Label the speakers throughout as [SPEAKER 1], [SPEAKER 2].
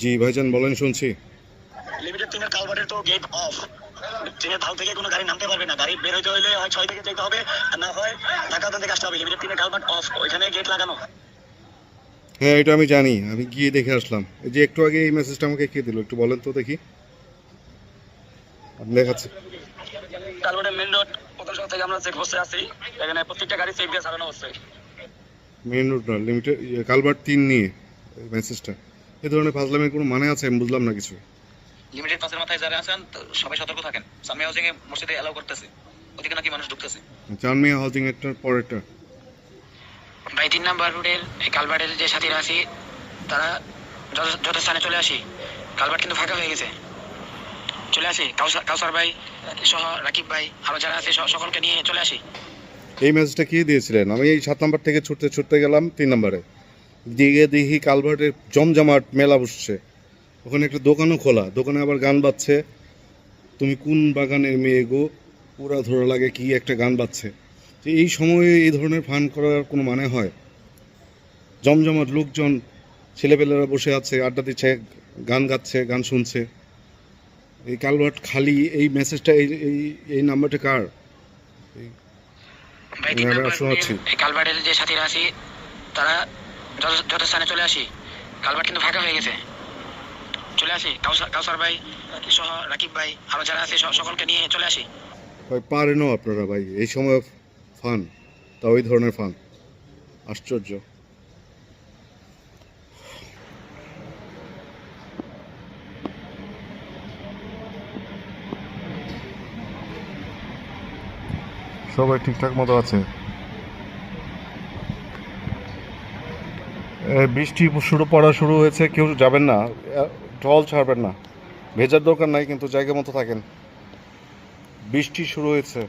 [SPEAKER 1] জি ভাইজান বলেন শুনছি।
[SPEAKER 2] লিমিটেড তিনের কালভার্টের তো গেট অফ ট্রেনের ধাল থেকে কোনো গাড়ি নামতে পারবে না। গাড়ি বের হইতে হলে হয় ছয় থেকে যেতে হবে আর না হয় ঢাকা থেকে আসতে হবে। লিমিটেড তিনের কালভার্ট অফ ওইখানে গেট লাগানো।
[SPEAKER 1] হ্যাঁ এটা আমি জানি। আমি গিয়ে দেখে আসলাম। এই যে একটু আগে এই মেসেজটা আমাকে কে দিল? একটু বলেন তো দেখি। আমি দেখাচ্ছি
[SPEAKER 2] মেন রোড প্রথম থেকে আমরা চেক বসে আছি এখানে প্রত্যেকটা গাড়ি চেক দিয়ে সারানো হচ্ছে।
[SPEAKER 1] মেন রোড না লিমিটেড কালভার্ট তিন নিয়ে মেসেজটা এই ধরনের ফাজলামের কোনো মানে আছে? আমি বুঝলাম না কিছু।
[SPEAKER 3] লিমিটেড পাসের মাথায় যারা আছেন তো সবাই সতর্ক থাকেন। সামি হাউজিং এ মসজিদে এলাও করতেছে। ওদিকে নাকি মানুষ ঢুকতেছে।
[SPEAKER 1] চানমিয়া হাউজিং এরটার পরেরটা
[SPEAKER 4] ভাই তিন নাম্বার রোডের এই কালভার্টের যে সাথীরা আছি তারা যথা- যথাস্থানে চলে আসি। কালভার্ট কিন্তু ফাঁকা হয়ে গেছে। চলে আসি। কাউসার কাউসার ভাই সহ রাকিব ভাই আরও যারা আছে সকলকে নিয়ে চলে আসি।
[SPEAKER 1] এই মেসেজটা কে দিয়েছিলেন? আমি এই সাত নাম্বার থেকে ছুটতে ছুটতে গেলাম তিন নাম্বারে। দিকে দেখি কালভার্টের জমজমাট মেলা বসছে। ওখানে একটা দোকানও খোলা। দোকানে আবার গান বাজছে। তুমি কোন বাগানের মেয়ে গো? পুরা ধরা লাগে কি একটা গান বাজছে। তো এই সময়ে এই ধরনের ফান করার কোনো মানে হয়? জমজমাট লোকজন ছেলেপেলেরা বসে আছে আড্ডা দিচ্ছে গান গাচ্ছে গান শুনছে। এই কালভার্ট খালি এই মেসেজটা এই এই এই নাম্বারটা কার? শোনাচ্ছি।
[SPEAKER 4] কালভার্টের যে সাথীরা আছি তারা যথাস্থানে চলে আসি কালবার কিন্তু ফাঁকা হয়ে গেছে। চলে আসি কাউসার ভাই, সহ রাকিব ভাই, আরও যারা আছে সকলকে নিয়ে চলে আসি।
[SPEAKER 1] ভাই পারেনও আপনারা ভাই, এই সময় ফান তা ওই ধরনের ফান। আশ্চর্য। সবাই ঠিকঠাক মতো আছে? বৃষ্টি শুরু পড়া শুরু হয়েছে, কেউ যাবেন না। জল ছাড়বেন না। ভেজার দরকার নাই, কিন্তু জায়গা মতো থাকেন। বৃষ্টি শুরু হয়েছে।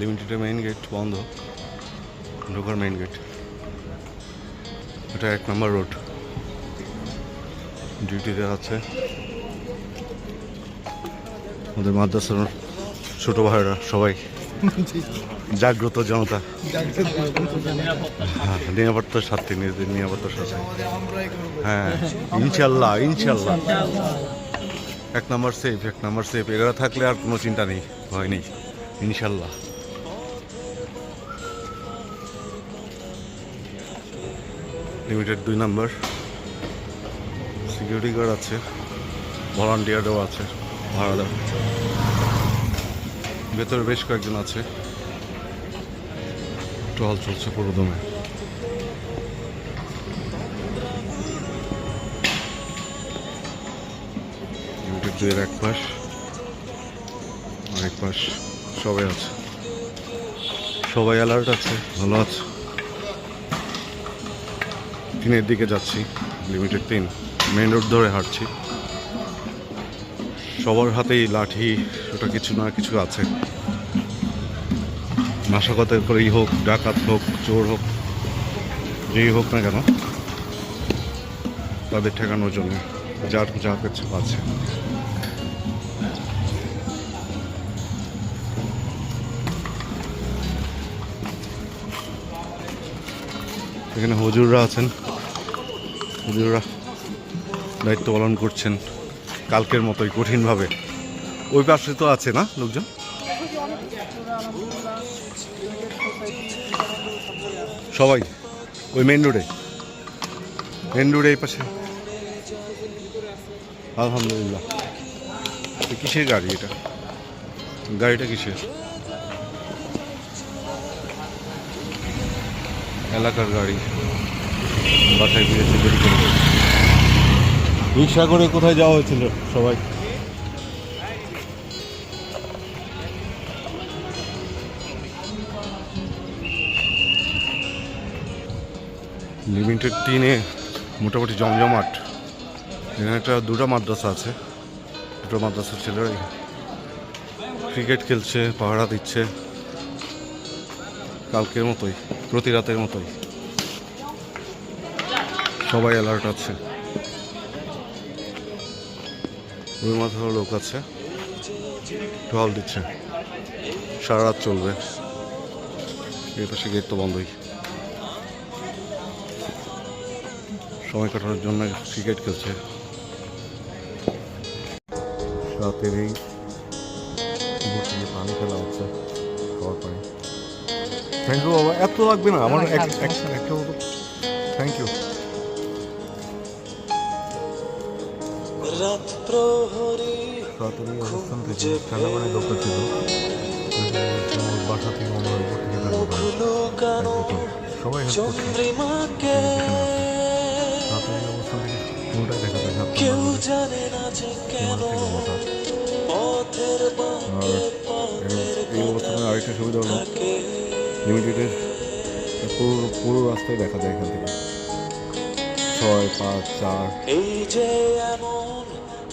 [SPEAKER 1] লিমিটেডের মেইন গেট বন্ধ ঢোকার মেইন গেট এটা এক নম্বর রোড ডিউটিতে আছে। আমাদের মাদ্রাসার ছোটো ভাইরা, সবাই। জাগ্রত জনতা। হ্যাঁ নিরাপত্তার সাথে নিজেদের নিরাপত্তার সাথে। হ্যাঁ ইনশাল্লাহ ইনশাল্লাহ। এক নম্বর সেফ এক নম্বর সেফ এগারো থাকলে আর কোনো চিন্তা নেই, ভয় নেই, ইনশাল্লাহ। লিমিটেড দুই নম্বর। সিকিউরিটি গার্ড আছে। ভলান্টিয়ারও আছে। ভাড়া দেওয়া ভেতরে বেশ কয়েকজন আছে। টহল চলছে পুরো দমে লিমিটেড দুইয়ের এক পাশ, আরেক পাশ সবাই আছে। সবাই অ্যালার্ট আছে, ভালো আছে। তিনের দিকে যাচ্ছি লিমিটেড তিন। মেন রোড ধরে হাঁটছি। সবার হাতেই লাঠি, ওটা কিছু না কিছু আছে। নাশকতের করেই হোক, ডাকাত হোক, চোর হোক, যেই হোক না কেন, তাদের ঠেকানোর জন্য যার যা কিছু আছে এখানে হজুররা আছেন। হজুররা দায়িত্ব পালন করছেন। কালকের মতোই কঠিনভাবে। ওই পাশে তো আছে না লোকজন? সবাই, ওই মেন রোডে মেন রোডে এই পাশে। আলহামদুলিল্লাহ। কিসের গাড়ি এটা? গাড়িটা কিসের? এলাকার গাড়ি। বাসায় ফিরেছে রিক্সা করে কোথায় যাওয়া হয়েছিল সবাই? লিমিটেড টিনে মোটামুটি জমজমাট। এখানে একটা দুটো মাদ্রাসা আছে। দুটো মাদ্রাসার ছেলেরা ক্রিকেট খেলছে, পাহারা দিচ্ছে। কালকের মতোই, প্রতি রাতের মতোই। সবাই অ্যালার্ট আছে। ওই মাথার লোক আছে ঢল দিচ্ছে সারা রাত চলবে এই পাশে গেট তো বন্ধই সময় কাটানোর জন্য ক্রিকেট খেলছে রাতের এই পানি ফেলা হচ্ছে খাওয়ার পানি থ্যাংক ইউ বাবা এত লাগবে না আমার এক- এক- একটা থ্যাংক ইউ এই অবস্থান থেকে ছিল। বাসা থেকে মনে হয়। সবাই হেল্প করছে। রাতের এই অবস্থান থেকে পুরোটাই দেখা যায়। সাত নম্বর বিমান থেকে বসা। আর এই- এই আরেকটা সুবিধা হলো লিমিটেডের পুরো পুরো রাস্তায় দেখা যায় এখান থেকে। ছয় পাঁচ চার।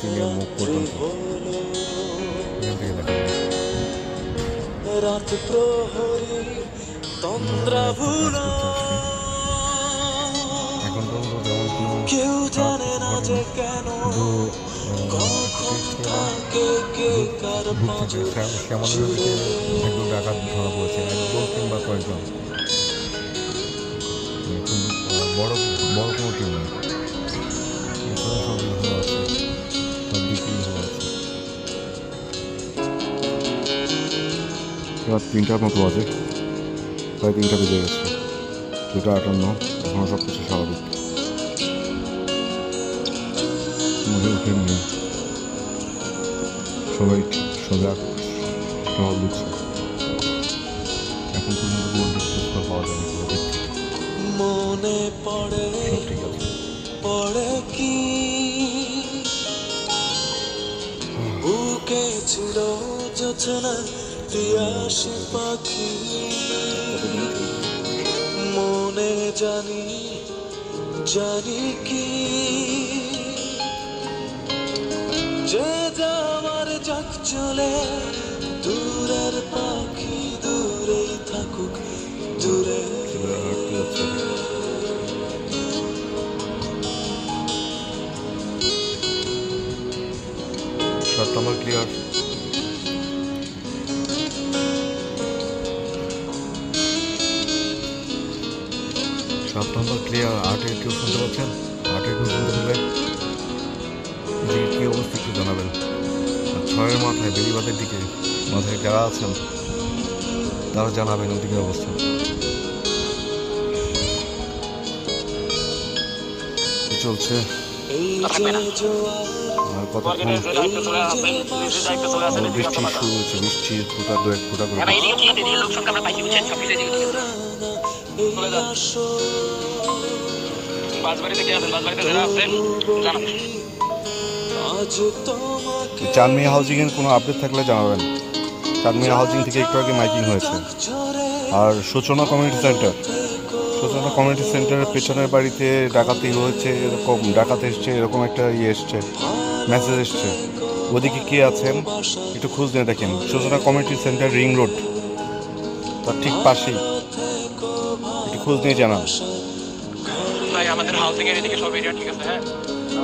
[SPEAKER 1] তিনের মুখ পর্যন্ত। এখান থেকে দেখা যায়
[SPEAKER 5] রাত প্রহরী তন্দ্রা ভুলো।
[SPEAKER 1] এখন পর্যন্ত তেমন কোনো
[SPEAKER 5] কেউ জানে না। যে কেন কখন থাকে কে কার
[SPEAKER 1] ঘুরতে শ্যামলের দিকে একদম ডাকাত ধরা পড়েছে একদম কিংবা কয়েকজন। মানে বড় কোনো টিম রাত তিনটার মতো বাজে। প্রায় তিনটা বেজে গেছে। দুটা আটান্ন এখনও সব কিছু স্বাভাবিক। মনে নিয়ে সবাই সজাগ টহল দিচ্ছে। এখন পর্যন্ত কোনো পাওয়া যায়নি
[SPEAKER 5] মনে পড়ে
[SPEAKER 1] সব ঠিক আছে।
[SPEAKER 5] পড়ে কি? বুকে ছিল যোচনা তিয়াসী পাখি মনে জানি জানি কি? যে যাওয়ার যাক চলে
[SPEAKER 1] কেউ শুনতে পাচ্ছেন? আটের কেউ শুনতে পেলে যে কী অবস্থা একটু জানাবেন। আর ছয়ের মাথায় বেরিবাদের দিকে মাথায় যারা আছেন তারা জানাবেন ওদিকের অবস্থা। চলছে? আর কতক্ষণ? বৃষ্টি শুরু হয়েছে বৃষ্টির ফোটা দু এক ফোটা করে
[SPEAKER 4] ভাই এদিকে ঠিক আছে এদিকে লোক সংখ্যা আমরা পাইছি বুঝছেন? সব কিছু
[SPEAKER 3] বাসবাড়িতে কে আছেন? বাসবাড়িতে যারা আছেন জানান।
[SPEAKER 1] চাঁদমিয়া হাউজিং এর কোনো আপডেট থাকলে জানাবেন। চাঁদমিয়া হাউজিং থেকে একটু আগে মাইকিং হয়েছে। আর সূচনা কমিউনিটি সেন্টার। সূচনা কমিউনিটি সেন্টারের পেছনের বাড়িতে ডাকাতি হয়েছে এরকম ডাকাত এসছে এরকম একটা ইয়ে এসছে মেসেজ এসছে। ওদিকে কে আছেন একটু খোঁজ নিয়ে দেখেন। সূচনা কমিউনিটি সেন্টার রিং রোড তার ঠিক পাশেই। একটু খোঁজ নিয়ে জানান।
[SPEAKER 4] হাউসিং থেকে এদিকে সব এরিয়া ঠিক আছে হ্যাঁ?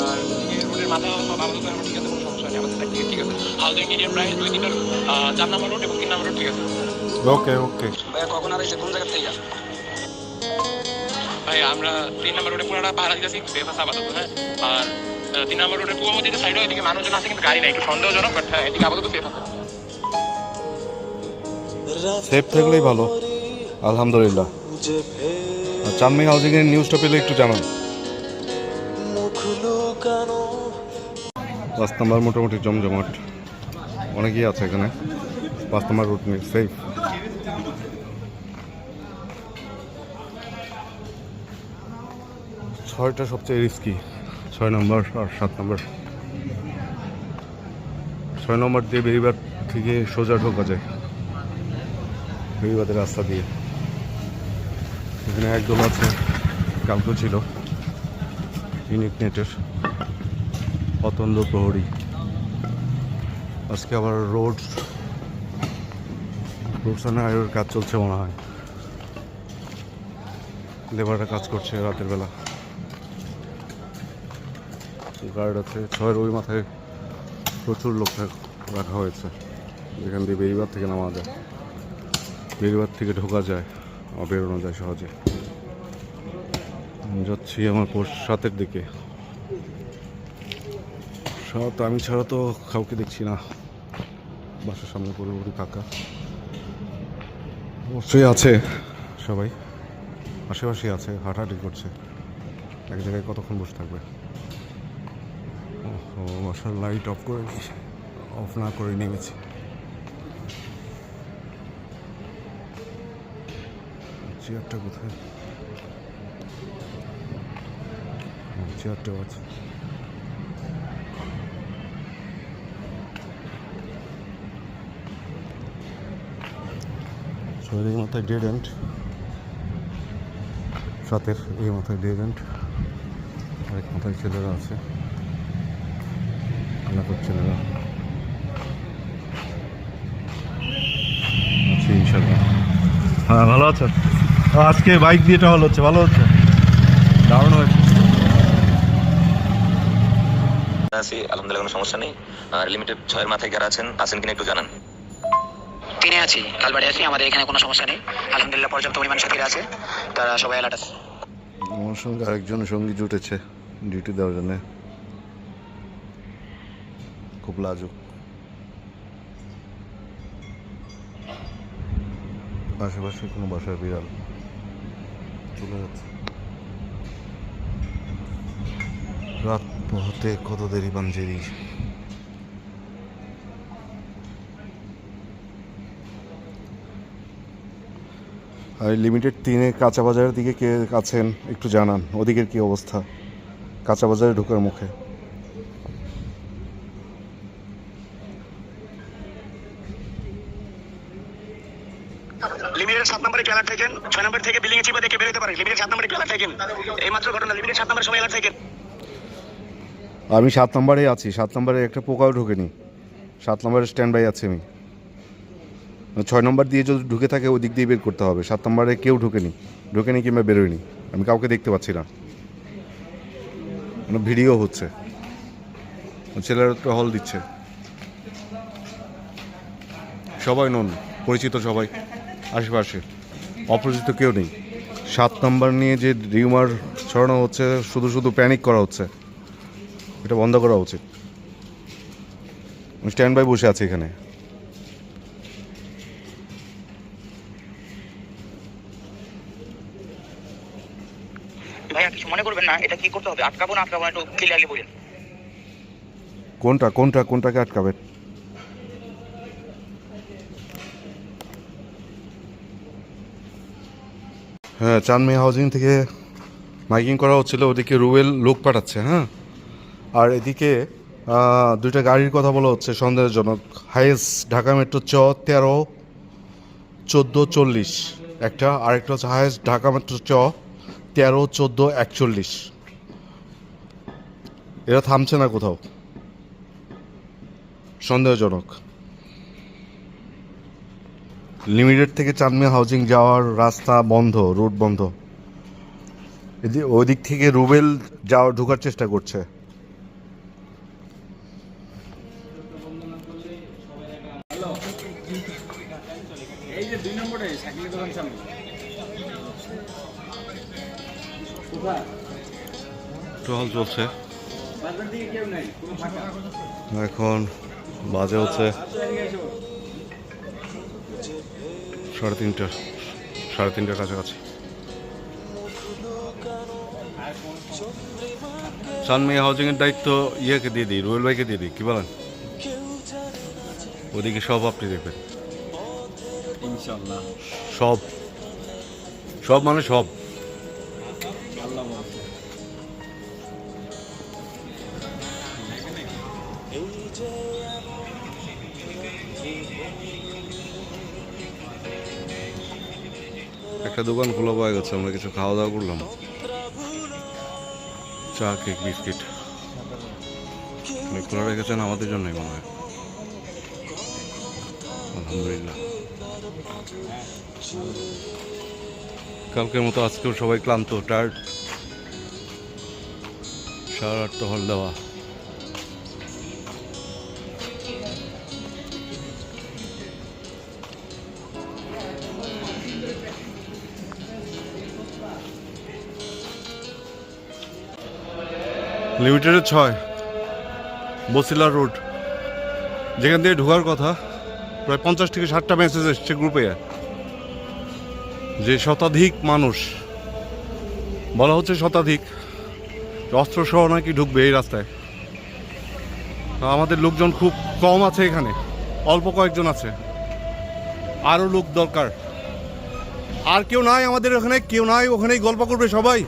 [SPEAKER 4] আর ওদিকে রোডের মাথা সব আপাতত এখন ঠিক আছে কোনো সমস্যা নেই আমাদের সাইড থেকে ঠিক আছে। হাউসিং এরিয়া প্রায় দুই তিনটার চার নম্বর রোড এবং তিন নম্বর রোড ঠিক আছে।
[SPEAKER 1] ওকে ওকে
[SPEAKER 3] ভাই কখন আর এসে কোন জায়গা থেকে
[SPEAKER 4] ভাই আমরা তিন নম্বর রোডে পুরোটা পাহারা দিতেছি বেফাস আপাতত হ্যাঁ? আর তিন নম্বর রোডের সাইডে এদিকে মানুষজন আছে কিন্তু গাড়ি নাই একটু সন্দেহজনক বাট এদিকে আপাতত সেফ আছে।
[SPEAKER 1] সেফ থাকলেই ভালো আলহামদুলিল্লাহ। এর নিউজটা পেলে একটু জানান।
[SPEAKER 5] লুকানো
[SPEAKER 1] পাঁচ নাম্বার মোটামুটি জমজমাট। অনেকেই আছে এখানে। পাঁচ নাম্বার রুট নিয়ে সেফ ছয়টা সবচেয়ে রিস্কি ছয় নম্বর আর সাত নম্বর। ছয় নম্বর দিয়ে বেরিবার থেকে সোজা ঢোকা যায়। বেরিবাদের রাস্তা দিয়ে। এখানে একদল আছে, কালকেও ছিল। ইউনিক নেটের অতন্দ প্রহরী। আজকে আবার রোড রোড সাইনের কাজ চলছে মনে হয়। লেবাররা কাজ করছে রাতের বেলা। গার্ড আছে ছয়ের ওই মাথায় প্রচুর লোক রাখা হয়েছে। যেখান দিয়ে বেরিবার থেকে নামা যায়। বেরিবার থেকে ঢোকা যায় বেরোনো যায় সহজে। আমি যাচ্ছি আমার পোর সাতের দিকে। সাত আমি ছাড়া তো কাউকে দেখছি না। বাসার সামনে পুরোপুরি ফাঁকা। অবশ্যই আছে সবাই। আশেপাশে আছে, হাঁটাহাঁটি করছে। এক জায়গায় কতক্ষণ বসে থাকবে? ও বাসার লাইট অফ করে অফ না করে নেমেছি। চেয়ারটা কোথায়? চেয়ারটাও আছে শরীরের এই মাথায় ডেড এন্ড সাতের এই মাথায় ডেড এন্ড আরেক মাথায় ছেলেরা আছে এলাকার ছেলেরা আছে ইনশাল্লাহ
[SPEAKER 6] হ্যাঁ ভালো আছেন? আজকে বাইক দিয়ে টহল হচ্ছে, ভালো হচ্ছে? দারুণ হয়েছে?
[SPEAKER 3] আছি আলহামদুলিল্লাহ কোনো সমস্যা নেই। আর লিমিটেড ছয়ের মাথায় যারা আছেন আছেন কিনা একটু জানান।
[SPEAKER 4] তিনে আছি কালবাড়ি আছি আমাদের এখানে কোনো সমস্যা নেই। আলহামদুলিল্লাহ পর্যাপ্ত পরিমাণ সাথীরা আছে। তারা সবাই অ্যালার্ট আছে।
[SPEAKER 1] আমার সঙ্গে আরেকজন সঙ্গী জুটেছে ডিউটি দেওয়ার জন্য। খুব লাজুক। আশেপাশে কোনো বাসার বিড়াল চলে যাচ্ছে। রাত পোহাতে কত দেরি পাঞ্জেরি আর লিমিটেড তিনে কাঁচা বাজারের দিকে কে আছেন একটু জানান। ওদিকের কি অবস্থা? কাঁচা বাজারে ঢোকার মুখে।
[SPEAKER 2] লিমিটেড সাত নম্বরে খেলা থাকেন ছয় নম্বর থেকে বিলিং চিপে দেখে বেরোতে পারে লিমিটেড সাত নম্বরে খেলা থাকেন। এই মাত্র ঘটনা লিমিটেড সাত নম্বর সবাই অ্যালার্ট থাকেন
[SPEAKER 1] আমি সাত নম্বরে আছি, সাত নম্বরে একটা পোকাও ঢোকেনি। সাত নম্বরে স্ট্যান্ড বাই আছি আমি। ছয় নম্বর দিয়ে যদি ঢুকে থাকে ওই দিক দিয়ে বের করতে হবে। সাত নম্বরে কেউ ঢুকেনি। ঢুকেনি কিংবা বেরোয়নি। আমি কাউকে দেখতে পাচ্ছি না। মানে ভিডিও হচ্ছে। ছেলেরা তো হল দিচ্ছে। সবাই নন, পরিচিত সবাই। আশেপাশে। অপরিচিত কেউ নেই। সাত নম্বর নিয়ে যে রিউমার ছড়ানো হচ্ছে, শুধু শুধু প্যানিক করা হচ্ছে। এটা বন্ধ করা উচিত। স্ট্যান্ড বাই বসে আছি এখানে।
[SPEAKER 4] ভাইয়া কিছু মনে করবেন না এটা কি করতে হবে? আটকাবো না আটকাবো না একটু ক্লিয়ারলি বলেন।
[SPEAKER 1] কোনটা কোনটা কোনটাকে আটকাবে হ্যাঁ চাঁদমি হাউজিং থেকে মাইকিং করা হচ্ছিল ওদিকে রুয়েল লোক পাঠাচ্ছে হ্যাঁ? আর এদিকে দুইটা গাড়ির কথা বলা হচ্ছে, সন্দেহজনক। হাইস, ঢাকা মেট্রো চ তেরো, চোদ্দ চল্লিশ। একটা, আরেকটা হচ্ছে হাইস্ট ঢাকা মেট্রো চ তেরো, চোদ্দ একচল্লিশ। এরা থামছে না কোথাও। সন্দেহজনক। লিমিটেড থেকে চাঁদমিয়া হাউজিং যাওয়ার রাস্তা বন্ধ, রুট বন্ধ। ওই দিক থেকে রুবেল যাওয়ার ঢোকার চেষ্টা করছে। টহল চলছে। এখন বাজে হচ্ছে সাড়ে তিনটা সাড়ে তিনটার কাছাকাছি। সানমিয়া হাউজিং এর দায়িত্ব ইয়েকে দিয়ে দিই রুয়েল ভাইকে দিয়ে দিই কি বলেন? ওদিকে সব আপনি দেখবেন। সব। সব মানে সব। একটা দোকান খোলা পাওয়া গেছে, আমরা কিছু খাওয়া দাওয়া করলাম। চা, কেক, বিস্কিট। উনি খোলা রেখেছেন আমাদের জন্যই মনে হয়। আলহামদুলিল্লাহ। কালকের মতো আজকেও সবাই ক্লান্ত টায়ার্ড সারা তো হল দেওয়া। লিমিটেডের ছয়, বসিলা রোড। যেখান থেকে ঢোকার কথা, প্রায় পঞ্চাশ থেকে ষাটটা মেসেজ এসছে গ্রুপে শতাধিক মানুষ, বলা হচ্ছে শতাধিক অস্ত্র সহ নাকি ঢুকবে এই রাস্তায়। আমাদের লোকজন খুব কম আছে এখানে, অল্প কয়েকজন আছে। আরও লোক দরকার। আর কেউ নাই আমাদের ওখানে, কেউ নাই ওখানেই গল্প করবে সবাই,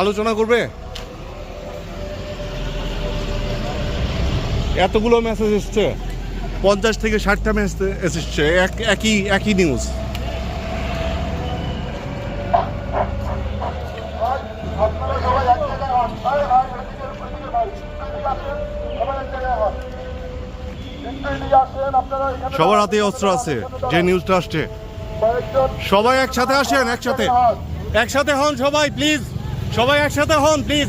[SPEAKER 1] আলোচনা করবে। এতগুলো মেসেজ এসছে, পঞ্চাশ থেকে ষাটটা মেসেজ এসেছে, এক একই একই নিউজ সবার হাতে অস্ত্র আছে, যে নিউজটা আসছে সবাই একসাথে আসেন, একসাথে। একসাথে হন সবাই প্লিজ সবাই একসাথে হন প্লিজ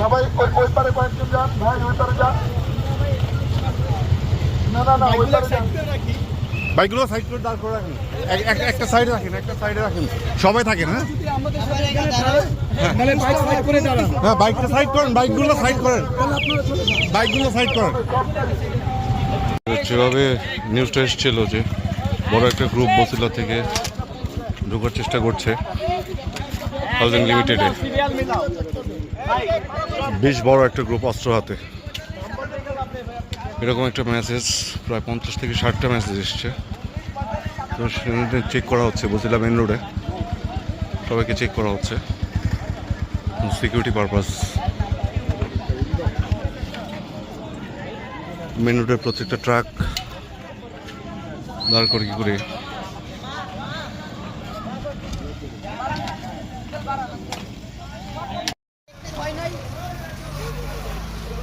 [SPEAKER 7] সবাই ওই পারে কয়েকজন যান, ভাই, ওই পারে যান। না না না, ওই পারে যান।
[SPEAKER 1] বাইকগুলো সাইড করে দাঁড় করে রাখেন। এক- এক- একটা সাইডে রাখেন, একটা সাইডে রাখেন। সবাই থাকেন হ্যাঁ? হ্যাঁ বাইকটা সাইড করেন, বাইকগুলো সাইড করেন। বাইকগুলো সাইড করেন। যেভাবে নিউজটা এসেছিল যে বড় একটা গ্রুপ বসিলা থেকে ঢোকার চেষ্টা করছে হাউজিং লিমিটেডে বেশ বড় একটা গ্রুপ অস্ত্র হাতে। এরকম একটা মেসেজ প্রায় পঞ্চাশ থেকে ষাটটা মেসেজ এসছে। তো চেক করা হচ্ছে বসিলা মেন রোডে সবাইকে চেক করা হচ্ছে। সিকিউরিটি পারপাস মেন রোডের প্রত্যেকটা ট্রাক দাঁড় করে কি করে।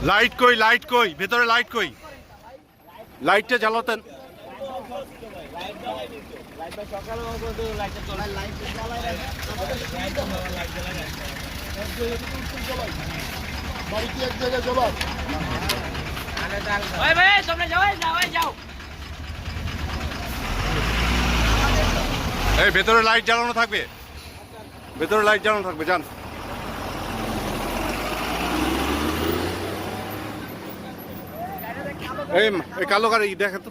[SPEAKER 1] লাইট কই লাইট কই, ভেতরে লাইট কই? লাইটটা জ্বালাতেন।
[SPEAKER 7] এক জায়গায় জবাব
[SPEAKER 1] এই ভেতরে লাইট জ্বালানো থাকবে। ভেতরে লাইট জ্বালানো থাকবে যান। এই এই কালো গাড়ি দেখে তো।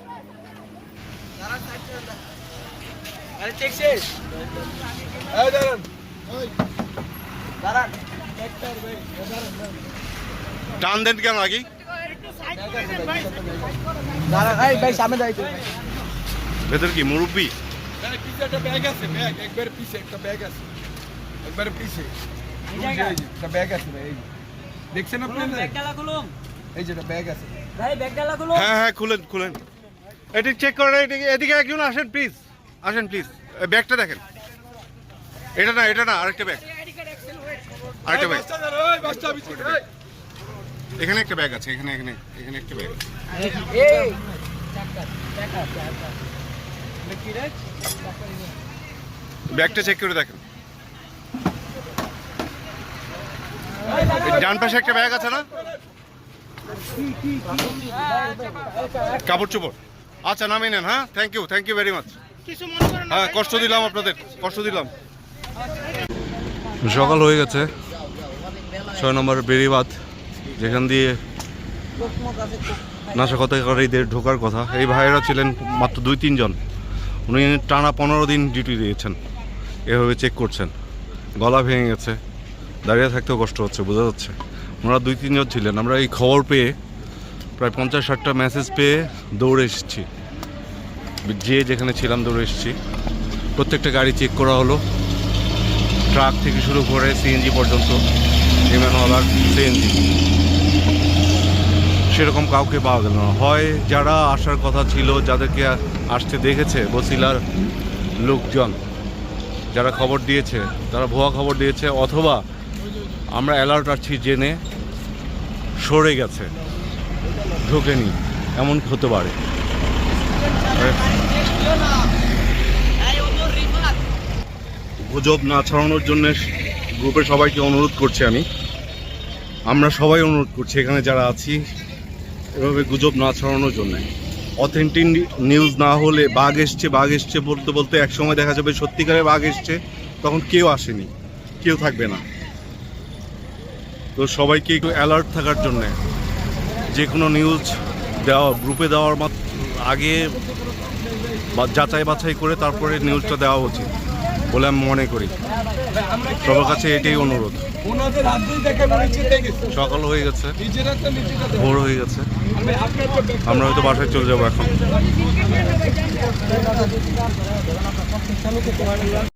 [SPEAKER 1] টান দেন কেন আগে? ভেতর কি মুরব্বী?
[SPEAKER 8] একটা ব্যাগ আছে ব্যাগ একবারে পিছে একটা ব্যাগ আছে। একবারে পিছে একটা ব্যাগ আছে। দেখছেন আপনি এই যে একটা ব্যাগ আছে।
[SPEAKER 1] হ্যাঁ হ্যাঁ খুলেন খুলেন। এটি চেক করেন এদিকে এদিকে একজন আসেন প্লিজ আসেন প্লিজ ব্যাগটা দেখেন। এটা না এটা না আরেকটা ব্যাগ আরেকটা ব্যাগ। এখানে একটা ব্যাগ আছে এখানে এখানে এখানে একটা ব্যাগ ব্যাগটা চেক করে দেখেন। ডান পাশে একটা ব্যাগ আছে না? কাপড় চোপড় আচ্ছা নামিয়ে নেন হ্যাঁ? Thank you thank you very much হ্যাঁ কষ্ট দিলাম আপনাদের কষ্ট দিলাম। সকাল হয়ে গেছে। ছয় নম্বর বেরিবাদ যেখান দিয়ে নাশকতাকারীদের ঢোকার কথা। এই ভাইয়েরা ছিলেন মাত্র দুই তিনজন। উনি টানা পনেরো দিন ডিউটি দিয়েছেন। এভাবে চেক করছেন। গলা ভেঙে গেছে। দাঁড়িয়ে থাকতেও কষ্ট হচ্ছে বোঝা যাচ্ছে। ওনারা দুই তিনজন ছিলেন। আমরা এই খবর পেয়ে প্রায় পঞ্চাশ ষাটটা মেসেজ পেয়ে দৌড়ে এসেছি। যে যেখানে ছিলাম দৌড়ে এসেছি। প্রত্যেকটা গাড়ি চেক করা হলো। ট্রাক থেকে শুরু করে সিএনজি পর্যন্ত বিমানওয়ালার সিএনজি সেরকম কাউকে পাওয়া গেল না। হয় যারা আসার কথা ছিল, যাদেরকে আসতে দেখেছে, বসিলার লোকজন, যারা খবর দিয়েছে, তারা ভুয়া খবর দিয়েছে, অথবা আমরা অ্যালার্ট আছি জেনে সরে গেছে। ঢোকেনি, এমন হতে পারে। গুজব না ছড়ানোর জন্য গ্রুপে সবাইকে অনুরোধ করছি আমি। আমরা সবাই অনুরোধ করছি, এখানে যারা আছি, এভাবে গুজব না ছড়ানোর জন্য। অথেন্টিক নিউজ না হলে বাঘ এসছে বাঘ এসছে বলতে বলতে এক সময় দেখা যাবে সত্যিকারে বাঘ এসছে, তখন কেউ আসেনি, কেউ থাকবে না। তো সবাইকে একটু অ্যালার্ট থাকার জন্যে যে কোনো নিউজ দেওয়া গ্রুপে দেওয়ার আগে যাচাই বাছাই করে তারপরে নিউজটা দেওয়া উচিত বলে আমি মনে করি। সবার কাছে এটাই অনুরোধ। সকাল হয়ে গেছে। ভোর হয়ে গেছে। আমরা হয়তো বাসায় চলে যাব এখন।